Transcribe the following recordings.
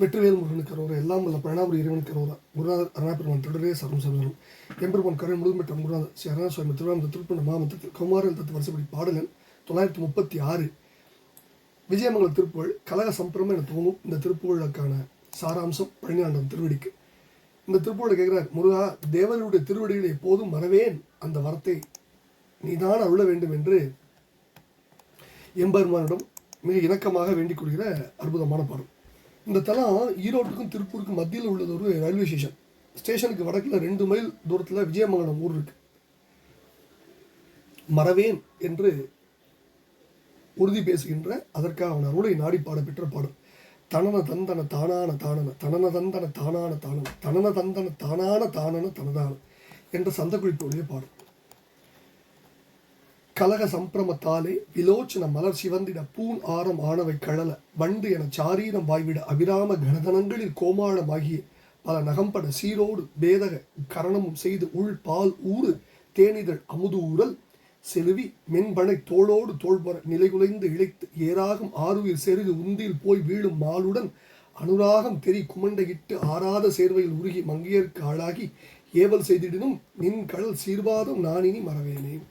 வெற்றிவேல் முருகனுக்கு அரோரா எல்லாம் வல்ல பிரணாபுரி இறைவனுக்கு அரோரா குருநாதர் அருணாபெருமான் தொடரே சரம் சரணம். எம்பெருமான் கருணை முழுமைட்ட குருநாதர் ஸ்ரீ அருணா சுவாமி திருவாரூர் திருப்பண்ண மாமத்தத்தில் கௌமாரன் தத்து வருஷப்படி பாடலன் தொள்ளாயிரத்தி முப்பத்தி ஆறு விஜயமங்கல திருப்புகழ் கலக சம்பிரமம் என தோணும் இந்த திருப்புகழுக்கான சாராம்சம் பழனியாண்டம் திருவடிக்கு. இந்த திருப்பூரில் கேட்குறார் முருகா தேவனுடைய திருவடிகளை எப்போதும் மறவேன் அந்த வரத்தை நீதான் அருள வேண்டும் என்று எம்பெருமானிடம் மிக இணக்கமாக வேண்டிக் கொள்கிற அற்புதமான பாடம் இந்த தலம் ஈரோட்டுக்கும் திருப்பூருக்கும் மத்தியில் உள்ளது ஒரு ரயில்வே ஸ்டேஷன் ஸ்டேஷனுக்கு வடக்கில் ரெண்டு மைல் தூரத்தில் விஜயமங்கலம் ஊர் இருக்கு. மறவேன் என்று உறுதி பேசுகின்ற அதற்காக அவன் அருளை நாடி பாடப்பெற்ற பாடல். தனன தந்தன தானான தானன தனன தந்தன தானான தானன தனன தந்தன தானான தானன தனதான என்ற சந்தக்குறிப்புடைய பாடல். கலக சம்பிரமத்தாலே விலோச்சன மலர் சிவந்திட பூன் ஆரம் ஆனவை கழல. வண்டு என சாரீரம் வாய்விட அபிராம கணதனங்களில் கோமாளமாகிய பல நகம்பட சீரோடு பேதக கரணமும் செய்து உள் பால் ஊறு தேனிதழ் அமுது ஊறல் செலுவி மென்பனை தோளோடு தோள்பர நிலைகுலைந்து இழைத்து ஏராகும் ஆறுயிர் செருகு உந்தியில் போய் வீழும் மாலுடன் அனுராகம் தெரி குமண்டையிட்டு ஆறாத சேர்வையில் உருகி மங்கையர்க்கு ஆளாகி ஏவல் செய்திடினும் நின் கடல் சீர்வாதம் நானினி மறவேனேன்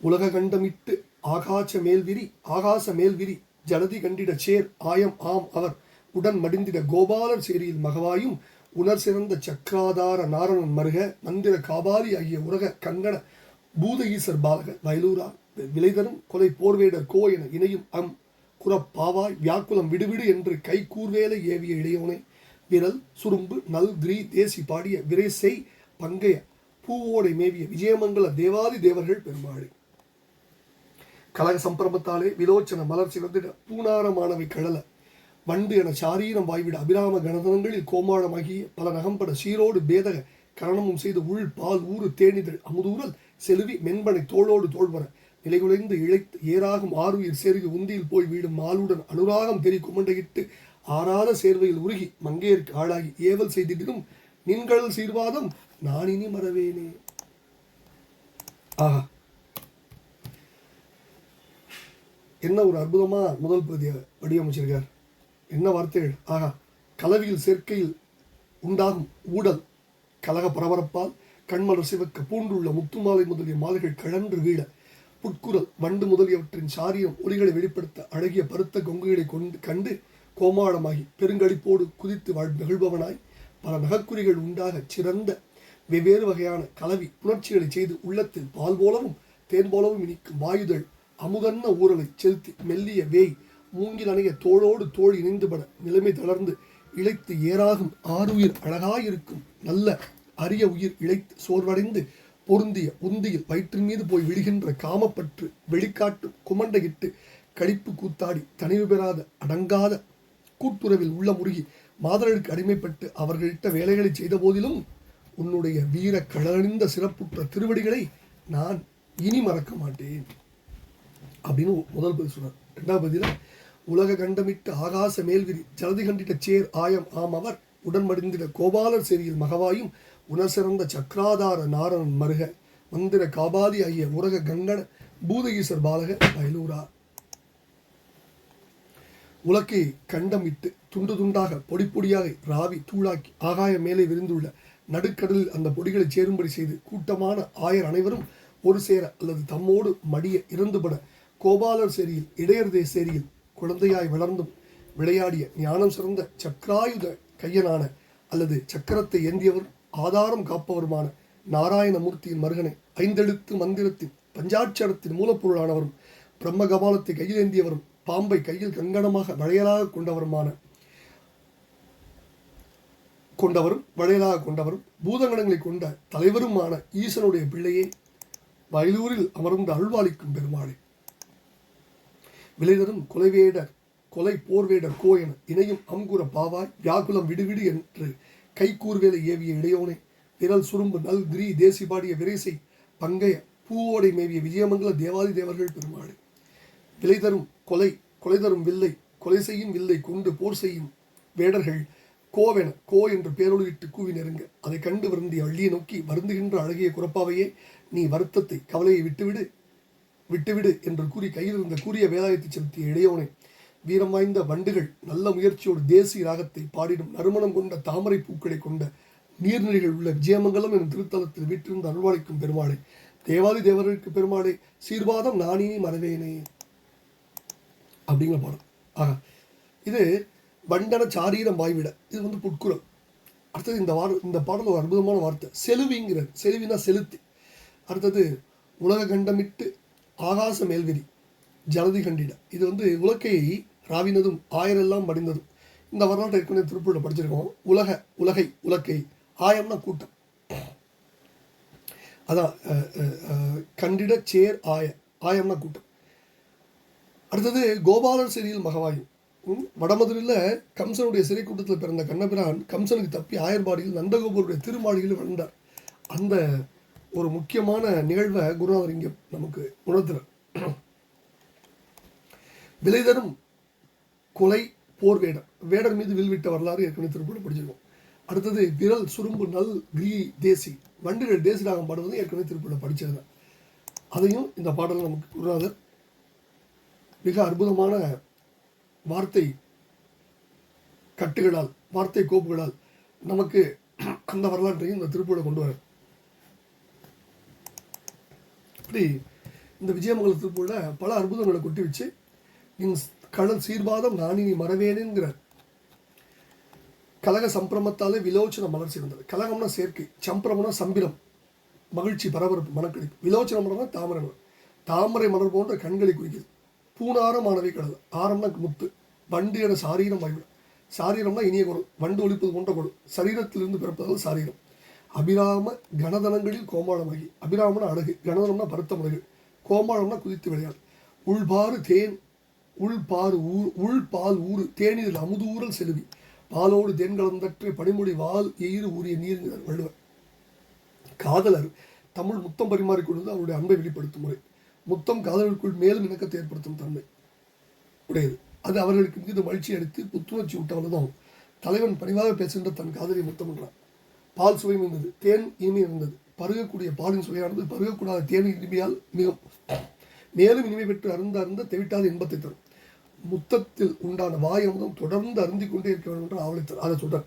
உலக கண்டமிட்டு ஆகாச மேல்விரி ஆகாச மேல்விரி ஜலதி கண்டிட சேர் ஆயம் ஆம் அவர். உடன் மடிந்திட கோபாலர் சேரியில் மகவாயும் உணர் சிறந்த சக்கராதார நாரணன் மருக மந்திர காபாலி ஆகிய உலக கங்கண பூத ஈசர் பாலக வயலூரா விளைதரும் கொலை போர்வேடர் கோ என இணையும் அம் குரப்பாவாய் வியாக்குலம் விடுவிடு என்று கை கூர்வேலை ஏவிய இளையோனை. விரல் சுரும்பு நல் கிரி தேசி பாடிய விரைசை பங்கைய பூவோடை மேவிய விஜயமங்கல தேவாதி தேவர்கள் பெருமாளே. கலக சம்பிரமத்தாலே விலோச்சன மலர்ச்சி வந்து பூனாரமானவை கழல. வண்டு என சாரீரம் வாய்விட அபிராம கணதனங்களில் கோமாளமாகிய பல நகம்பட சீரோடு பேதக கரணமும் செய்து உள் பால் ஊறு தேனிதழ் அமுதூரல் செலுவி மென்பனை தோளோடு தோள்வர. நிலைகுலைந்து இழைத்து ஏராகும் ஆறுயிர் செருகி உந்தியில் போய் வீடும் மாலுடன் அனுராகம் தெரி குமண்டையிட்டு ஆறாத சேர்வையில் உருகி மங்கையருக்கு ஆளாகி ஏவல் செய்திடும் நின்கடல் சீர்வாதம் நானினி மறவேனே. ஆஹா. என்ன ஒரு அற்புதமாக முதல் பகுதியை வடிவமைச்சிருக்கார்? என்ன வார்த்தைகள் ஆகா கலவியில் சேர்க்கையில் உண்டாகும் ஊடல் கலக பரபரப்பால் கண்மலர் சிவக்க பூண்டுள்ள முத்துமாலை முதலிய மாலைகள் கழன்று வீழ புட்குரல் வண்டு முதலியவற்றின் சாரியம் ஒளிகளை வெளிப்படுத்த அழகிய பருத்த கொங்குகளை கொண்டு கண்டு கோமாளமாகி பெருங்களிப்போடு குதித்து வாழ் நிகழ்பவனாய் பல நகக்குறிகள் உண்டாக சிறந்த வெவ்வேறு வகையான கலவி புணர்ச்சிகளை செய்து உள்ளத்தில் பால் போலவும் தேன் போலவும் இனிக்கும் வாயுதழ் அமுதன்ன ஊரலை செலுத்தி மெல்லிய வேய் மூங்கில் அணைய தோளோடு தோள் இணைந்துபட நிலைமை தளர்ந்து இழைத்து ஏறாகும் ஆறுயிர் அழகாயிருக்கும் நல்ல அரிய உயிர் இழைத்து சோர்வடைந்து பொருந்திய உந்தியில் வயிற்றின் மீது போய் விழுகின்ற காமப்பற்று வெளிக்காட்டு குமண்டையிட்டு கழிப்பு கூத்தாடி தனிவு பெறாத அடங்காத கூட்டுறவில் உள்ள முருகி மாதர்களுக்கு அடிமைப்பட்டு அவர்களிட்ட வேலைகளை செய்த போதிலும் உன்னுடைய வீர களணிந்த சிறப்புற்ற திருவடிகளை நான் இனி மறக்க மாட்டேன். அப்படின்னு முதல் பதில் சொல்றார். ரெண்டாவது பதில உலக கண்டமிட்டு ஆகாச மேல்விரி ஜலதி கண்டிட்ட சேர் ஆயம் ஆம் அவர் உடன்படிந்திட கோபாலர் சேரியில் மகவாயும் உணர் சக்ராதார நாரணன் மருக மந்திர காபாதி ஐய உலக கங்கண பூதகீசர் பாலக வயலூரா உலக்கை கண்டமிட்டு துண்டு துண்டாக பொடி பொடியாக ராவி தூளாக்கி ஆகாய மேலே விரிந்துள்ள நடுக்கடலில் அந்த பொடிகளை சேரும்படி செய்து கூட்டமான ஆயர் அனைவரும் ஒரு சேர அல்லது தம்மோடு மடிய இறந்துபட கோபாலர் சேரியில் இடையர்தே சேரியில் குழந்தையாய் வளர்ந்தும் விளையாடிய ஞானம் சிறந்த சக்கராயுத கையனான அல்லது சக்கரத்தை ஏந்தியவர் ஆதாரம் காப்பவருமான நாராயணமூர்த்தியின் மருகனை ஐந்தெழுத்து மந்திரத்தின் பஞ்சாட்சரத்தின் மூலப்பொருளானவரும் பிரம்ம கபாலத்தை கையில் ஏந்தியவரும் பாம்பை கையில் கங்கணமாக வளையலாக கொண்டவருமான கொண்டவரும் வளையலாக கொண்டவரும் பூதங்கணங்களை கொண்ட தலைவருமான ஈசனுடைய பிள்ளையே வயலூரில் அமர்ந்து அருள்வாளிக்கும் பெருமாளே. விளைதரும் கொலைவேடர் கொலை போர்வேடர் கோ என இணையும் அங்குர பாவாய் வியாகுலம் விடுவிடு என்று கைக்கூர்வேலை ஏவிய இளையோனே. விரல் சுரும்பு நல் கிரி தேசி பாடிய விரைசை பங்கைய பூவோடை மேவிய விஜயமங்கல தேவாதி தேவர்கள் பெருமாடு விலை தரும் கொலை கொலை தரும் வில்லை கொலை செய்யும் வில்லை கொண்டு போர் செய்யும் வேடர்கள் கோவென கோ என்று பேரொழியிட்டு கூவி நெருங்க. அதை கண்டு வருந்திய அள்ளியை நோக்கி வருந்துகின்ற அழகிய குரப்பாவையே நீ வருத்தத்தை கவலையை விட்டுவிடு. விட்டுவிடு என்று கூறி கையில் இருந்த கூறிய வேலாயத்தை செலுத்திய இளையவனை வீரம் வாய்ந்த வண்டுகள் நல்ல முயற்சியோடு தேசிய ராகத்தை பாடிடும் நறுமணம் கொண்ட தாமரை பூக்களை கொண்ட நீர்நிலைகள் உள்ள விஜயமங்கலம் எனும் திருத்தலத்தில் வீற்றிருந்த அருள்வாளிக்கும் பெருமாளை தேவாதி தேவர்களுக்கு பெருமாளை சீர்வாதம் நானே மறவேனே. அப்படிங்கிற பாடம் ஆக இது வண்டன சாரீரம் வாய்விட. இது வந்து புட்குரல் அடுத்தது இந்த வார இந்த பாடல் ஒரு அற்புதமான வார்த்தை. செலுவிங்கிறது. செலுவினா செலுத்தி. அடுத்தது உலக கண்டமிட்டு ஆகாச மேல்வெளி ஜலதி கண்டிட. இது வந்து உலக்கையை ராவினதும் ஆயரெல்லாம் மடிந்ததும் இந்த வரலாற்றை ஏற்கனவே திருப்பூரில் படிச்சிருக்கோம். உலக உலகை உலக்கை ஆயம்னா கூட்டம். அதான் கண்டிட சேர் ஆய. ஆயம்னா கூட்டம். அடுத்தது கோபாலர் சிறியில் மகவாயும். வடமதுரில் கம்சனுடைய சிறை கூட்டத்தில் பிறந்த கண்ணபிரான் கம்சனுக்கு தப்பி ஆயர்பாடியில் நந்தகோபுருடைய திருமாளிகையில் வளர்ந்தார் அந்த ஒரு முக்கியமான நிகழ்வை குரு அவர் இங்கே நமக்கு உணர்த்துறார். விலை தரும் கொலை போர் வேடர். வேடர் மீது வில்விட்ட வரலாறு ஏற்கனவே திருப்பூர் படிச்சிருக்கோம். அடுத்தது விரல் சுரும்பு நல் கிரி தேசி. வண்டுகள் தேசி ராகம் பாடுவது ஏற்கனவே திருப்பூரில் படிச்சது அதையும் இந்த பாடல் நமக்கு குருநாதர் மிக அற்புதமான வார்த்தை கட்டுகளால் வார்த்தை கோப்புகளால் நமக்கு அந்த வரலாற்றையும் இந்த திருப்பூரை கொண்டு வர இப்படி இந்த விஜயமங்கல திருப்பூரில் பல அற்புதங்களை கொட்டி வச்சு என் கடல் சீர்வாதம் நானினி மறவேனுங்கிற கலக சம்பிரமத்தாலே விலோச்சன மலர் சிறந்தது. கலகம்னா சேர்க்கை சம்பிரமம்னா சம்பிரம் மகிழ்ச்சி பரபரப்பு மனக்கடிப்பு விலோச்சன மலர்னா தாமரை மலர். தாமரை மலர் போன்ற கண்களை குறிக்குது பூனாரமானவை கடல் ஆரம்னா முத்து வண்டு என சாரீரம் வாய்விடும் சாரீரம்னா இனிய குரல் வண்டு ஒழிப்பது போன்ற குரல். சரீரத்திலிருந்து பிறப்பதால் சாரீரம். அபிராம கனதனங்களில் கோமாளமாகி. அபிராமன அழகு கனதனம்னா பருத்த முறைகள் கோமாளம்னா குதித்து விளையாடு உள்பாறு தேன் உள்பாறு ஊர் உள்பால் ஊறு தேநீரில் அமுதூரல் செலுவி பாலோடு தேன் கலந்தற்று பனிமொழி வால் எயிறு ஊறிய நீர் வள்ளுவர். காதலர் தமிழ் முத்தம் பரிமாறிக்கொள்வது அவருடைய அன்பை வெளிப்படுத்தும் முறை. முத்தம் காதலருக்குள் மேலும் இணக்கத்தை ஏற்படுத்தும் தன்மை உடையது. அது அவர்களுக்கு மிகுந்த மகிழ்ச்சி அளித்து புத்துணர்ச்சி விட்டவனதும் தலைவன் பணிவாக பேசுகின்ற தன் காதலை முத்தம் என்றான் பால் சுவையும் இருந்தது தேன் இனிமை இருந்தது. பருகக்கூடிய பாலின் சுவையானது பருகக்கூடாத தேன் இனிமையால் மிகும் மேலும் இனிமை பெற்று அருந்த அருந்த தெவிட்டாத இன்பத்தை தரும். முத்தத்தில் உண்டான வாய் அமுதம் தொடர்ந்து அருந்திக் கொண்டே இருக்க வேண்டும் என்று ஆவலை அதை சொல்கிறார்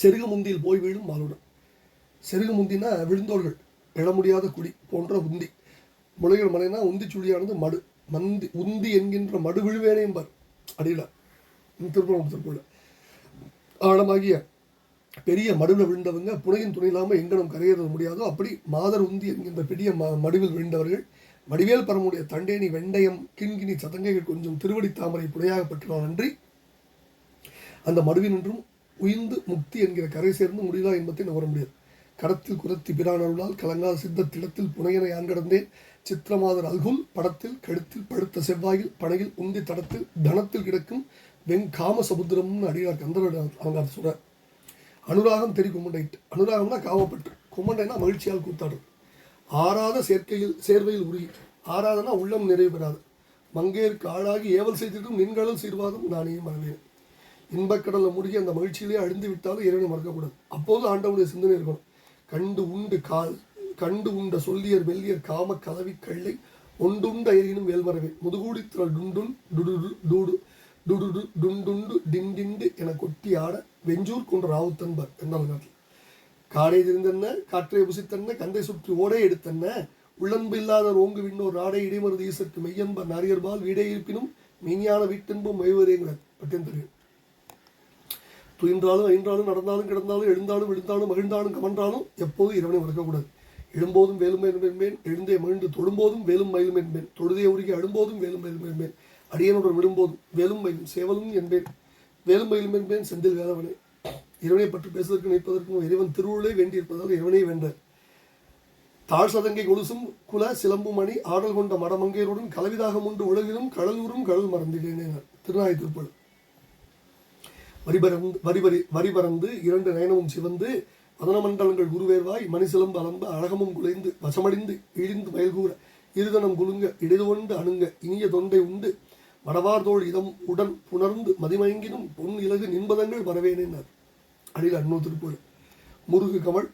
செருகு முந்தியில் போய் வீழும் மாலுடன் செருகு முந்தினா விழுந்தோர்கள் எழ முடியாத குடி போன்ற உந்தி. முளைகள் மலைனா உந்தி சுழியானது மடு. மந்தி உந்தி என்கின்ற மடு விழுவேனையும் பார் அடியில திருப்பூர் திருப்பூர் ஆழமாகிய பெரிய மடுவில் விழுந்தவங்க புனையின் துணை இல்லாமல் எங்கனம் கரையேற முடியாதோ அப்படி மாதர் உந்தி என்கின்ற பெரிய ம மடுவில் விழுந்தவர்கள் வடிவேல் பரமுடைய தண்டேனி வெண்டயம் கிண்கிணி சதங்கைகள் கொஞ்சம் திருவடி தாமரை புனையாக பெற்றான் நன்றி. அந்த மடுவினின்றும் உயிர்ந்து முக்தி என்கிற கரை சேர்ந்து முடிதா என்பதை நுகர முடியாது. கடத்தில் குரத்தி பிரானருளால் கலங்காத சித்தத்திடத்தில் புனையனை யான் சித்திரமாதர் அல்கும் படத்தில் கழுத்தில் படுத்த செவ்வாயில் பனையில் உந்தி தடத்தில் தனத்தில் கிடக்கும் வெங்காம சமுத்திரம்னு அடியார் கந்தரோட அவங்க அதை அனுராகம் தெரி கும்மண்டைட்டு அனுராகம்னா காவப்பட்டு கும்மண்டைனா மகிழ்ச்சியால் கூத்தாடுறது ஆறாத சேர்க்கையில் சேர்வையில் உருகி. ஆறாதனா உள்ளம் நிறைவு பெறாது. மங்கேற்கு ஆளாகி ஏவல் செய்திடும் நின்கடல் சீர்வாதம் நானே மறவேன் இன்பக்கடலில் முடிய அந்த மகிழ்ச்சியிலே அழிந்து விட்டாலும் இறைவனை மறக்கக்கூடாது. அப்போது ஆண்டவனுடைய சிந்தனை இருக்கணும். கண்டு உண்டு கால் கண்டு உண்ட சொல்லியர் வெள்ளியர் காம கலவி கள்ளை ஒண்டுண்ட எரினும் வேல்மரவே முதுகூடி திரள் டுண்டுன் டுடு டூடு. டுடுடு டுண்டுண்டு டிண்டிண்டு என கொட்டி ஆட வெஞ்சூர் கொன்ற ராவுத்தன்பர் என்றால் காட்டில் காடை திரிந்தென்ன காற்றை புசித்தன்ன கந்தை சுற்றி ஓடை எடுத்தென்ன உள்ளன்பு இல்லாத ஓங்கு விண்ணோர் ஆடை இடைமருது ஈசற்கு மெய்யன்பர் நாரியர்பால் வீடே இருப்பினும் மெய்ஞான வீட்டென்பும் மெய்வரேங்கிறார் பட்டியம் தெரியும் துயின்றாலும் ஐன்றாலும் நடந்தாலும் கிடந்தாலும் எழுந்தாலும் விழுந்தாலும் மகிழ்ந்தாலும் கமன்றாலும் எப்போதும் இறைவனை மறக்கக்கூடாது. எழும்போதும் வேலும் மேலும் என்பேன் எழுந்தே மகிழ்ந்து தொழும்போதும் வேலும் மயிலும் என்பேன் தொழுதே உருகி அழும்போதும் வேலும் மயிலும் என்பேன் அடியனுடன் விடும்போது வேலும்பையும் சேவலும் என்பேன். வேலும்பையிலும் என்பேன் செந்தில் வேலவனே. இறைவனை பற்றி பேசுவதற்கு நினைப்பதற்கும் இறைவன் திருவுள்ளே வேண்டியிருப்பதால் இறைவனை வென்றார் தாழ் சதங்கை கொலுசும் குல சிலம்பும் அணி ஆடல் கொண்ட மடமங்கையருடன் கலவிதாகம் உண்டு உலகிலும் கடலூரும் கடல் மறந்திடேன் திருநாய் திருப்பள் வரிபரந்து வரிபரி வரிபரந்து இரண்டு நயனமும் சிவந்து மதனமண்டலங்கள் குருவேர்வாய் மணிசிலம்பு அலம்ப அழகமும் குலைந்து வசமடிந்து இழிந்து மயல்கூற இருதனம் குலுங்க இடைதுகொண்டு அணுங்க இனிய தொண்டை உண்டு மடவார்தோள் இதம் உடன் புணர்ந்து மதிமயங்கினும் பொன் இலகு நின்பதங்கள் வரவேனேனார் அடியில் அண்ணூ திருப்புழ முருகு கமல்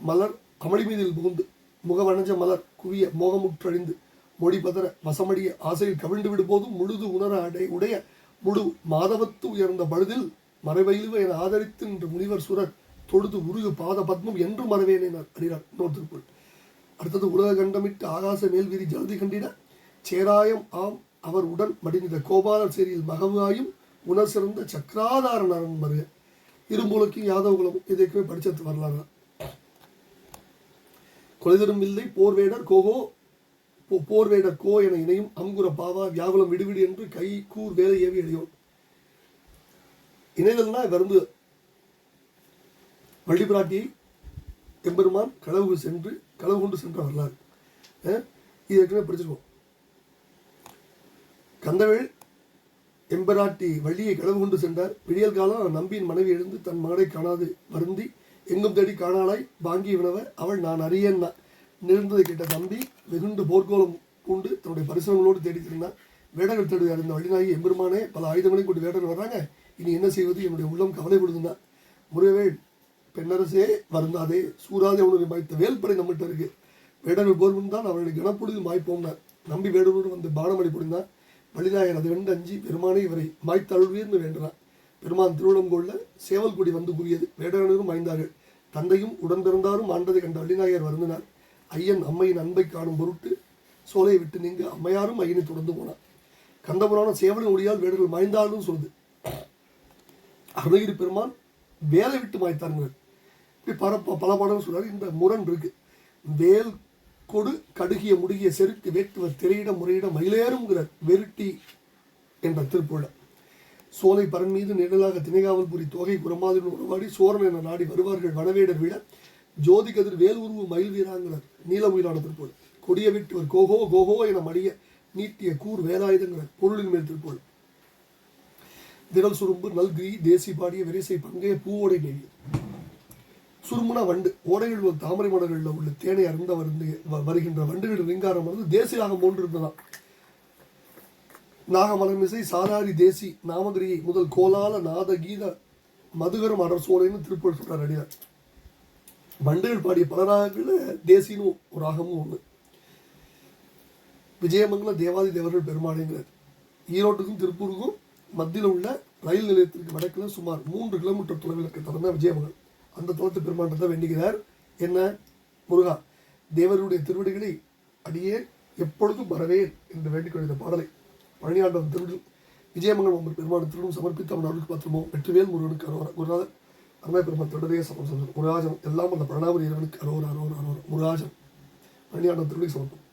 மலர் கமளி மீதில் புகுந்து முகவணஞ்ச மலர் குவிய மோகமுற்றழிந்து மொழி பதற வசமடிய ஆசையில் கவிழ்ந்து விடுபோதும் முழுது உணர அடை உடைய முழு மாதவத்து உயர்ந்த பழுதில் மறைவயிலுவ என ஆதரித்து நின்ற முனிவர் சுரர் தொழுது உருகு பாத பத்மம் என்று மறவேன் என அறிகிறார் இன்னொரு அடுத்தது உலக கண்டமிட்டு ஆகாச மேல்விரி ஜலதி கண்டிட சேராயம் ஆம் அவர் உடன் மடிந்த கோபாலர் சேரியில் மகவாயும் உணர் சிறந்த சக்கராதார நரன் மருக இரும்புலக்கும் யாதவகுலம் இதைக்குமே படிச்சது வரலாறு. கொலைதரும் இல்லை போர்வேடர் கோகோ போ- கோ என இணையும் அங்குர பாவா வியாபலம் விடுவிடு என்று கை கூர் வேலை ஏவி எளியோன் இணைதல்னா வந்து வள்ளிபிராட்டியை எம்பெருமான் களவு சென்று களவு கொண்டு சென்ற வரலாறு. இது ஏற்கனவே படிச்சிருக்கோம். கந்தவேள் எம்பராட்டி வழியை களவு கொண்டு சென்றார். விடியல் காலம் நம்பியின் மனைவி எழுந்து தன் மகனை காணாது வருந்தி. எங்கும் தேடி காணாளாய் வாங்கி வினவ. அவள் நான் அறியேன் நிறந்ததை கேட்ட நம்பி வெகுண்டு போர்க்கோலம் பூண்டு தன்னுடைய பரிசனங்களோடு தேடி திருந்தான். வேடர்கள் தேடி அறிந்த வழிநாயகி எம்பெருமானே பல ஆயுதங்களையும் கொண்டு வேடர்கள் வர்றாங்க இனி என்ன செய்வது? என்னுடைய உள்ளம் கவலைப்படுதுன்னா முறைவேள் பெண்ணரசே வருந்தாதே. சூராதே உனக்கு மாய்த்த வேல்படை நம்மகிட்ட இருக்கு. வேடர்கள் போர் தான் அவளுடைய கனப்பொழுது மாய்ப்போம்னார் நம்பி வேடரோடு வந்து பானமடி புரிந்தார் வழிநாயகன் அது கண்டு அஞ்சு பெருமானே இவரை மாய்த்தழுவீர்னு வேண்டுறான். பெருமான் திருவிழம் கொள்ள சேவல் கொடி வந்து கூறியது வேடனரும் மாய்ந்தார்கள் தந்தையும் உடன் பிறந்தாரும் ஆண்டதை கண்ட வள்ளிநாயகர் வருந்தினார். ஐயன் அம்மையின் அன்பை காணும் பொருட்டு சோலையை விட்டு நீங்க அம்மையாரும் ஐயனை தொடர்ந்து போனார். கந்தபுரான சேவலின் ஒளியால் வேடர்கள் மாய்ந்தாலும் சொல்லுது. அருணகிரி பெருமான் வேலை விட்டு மாய்த்தாருங்க இப்படி பல பல பாடல்கள் சொல்றாரு. இந்த முரண் இருக்கு. வேல் கொடு கடுகிய முடுகிய செருக்கு வேட்டுவர் திரையிட முறையிட மயிலேறுங்கிற வெருட்டி என்ற திருப்புழ சோலை பரன் மீது நிழலாக திணைகாவல் புரி தொகை குரமாதிரி உறவாடி சோரன் என நாடி வருவார்கள் வனவேடர் விழ ஜோதி கதிர் வேல் உருவு மயில் வீராங்கிறார் நீலமுயிலான திருப்போல் கொடிய விட்டுவர் கோகோ கோகோ என மடிய நீட்டிய கூர் வேலாயுதங்கிறார் பொருளின் மேல் திருப்போல் விரல் சுரும்பு நல்கிரி தேசி பாடிய விரிசை பங்கைய பூவோடை நெய்யும் சுருமுனா வண்டு ஓடைகள் தாமரை மலர்களில் உள்ள தேனை அருந்த வந்து வ- வருகின்ற வண்டுகளின் ரிங்காரம் வந்து தேசியாக போன்று இருந்ததாம். நாகமலமிசை சாதாரி தேசி நாமகிரியை முதல் கோலால நாத கீத மதுகரம் அடர் திருப்பூர் சொல்றார் அடியார். வண்டுகள் பாடிய பல ராகங்களில் தேசின்னு ஒரு ராகமும் ஒன்று விஜயமங்கலம் தேவாதி தேவர்கள் பெருமாளைங்கிறார். ஈரோட்டுக்கும் திருப்பூருக்கும் மத்தியில் உள்ள ரயில் நிலையத்திற்கு வடக்கில் சுமார் மூன்று கிலோமீட்டர் தொலைவில் இருக்க விஜயமங்கலம். அந்த தலத்து பெருமாண்டத்தை வேண்டுகிறார். என்ன? முருகா தேவருடைய திருவடிகளை அடியே எப்பொழுதும் வரவேன் என்று வேண்டிக் இந்த பாடலை பழனியாண்டவன் திருவிழி விஜயமங்கலம் ஒரு பெருமாள் திருடும் சமர்ப்பித்து அவன் அருளுக்கு பத்திரமோ வெற்றிவேல் முருகனுக்கு அரோரா குருநாதர் அருமை பெருமாள் தொடரைய சமம் முருகாஜன் எல்லாம் அந்த பிரணாமரி இறைவனுக்கு அரோரா அரோரா அரோரா முருகாஜன் பழனியாண்டவன் திருவிழி சமர்ப்பம்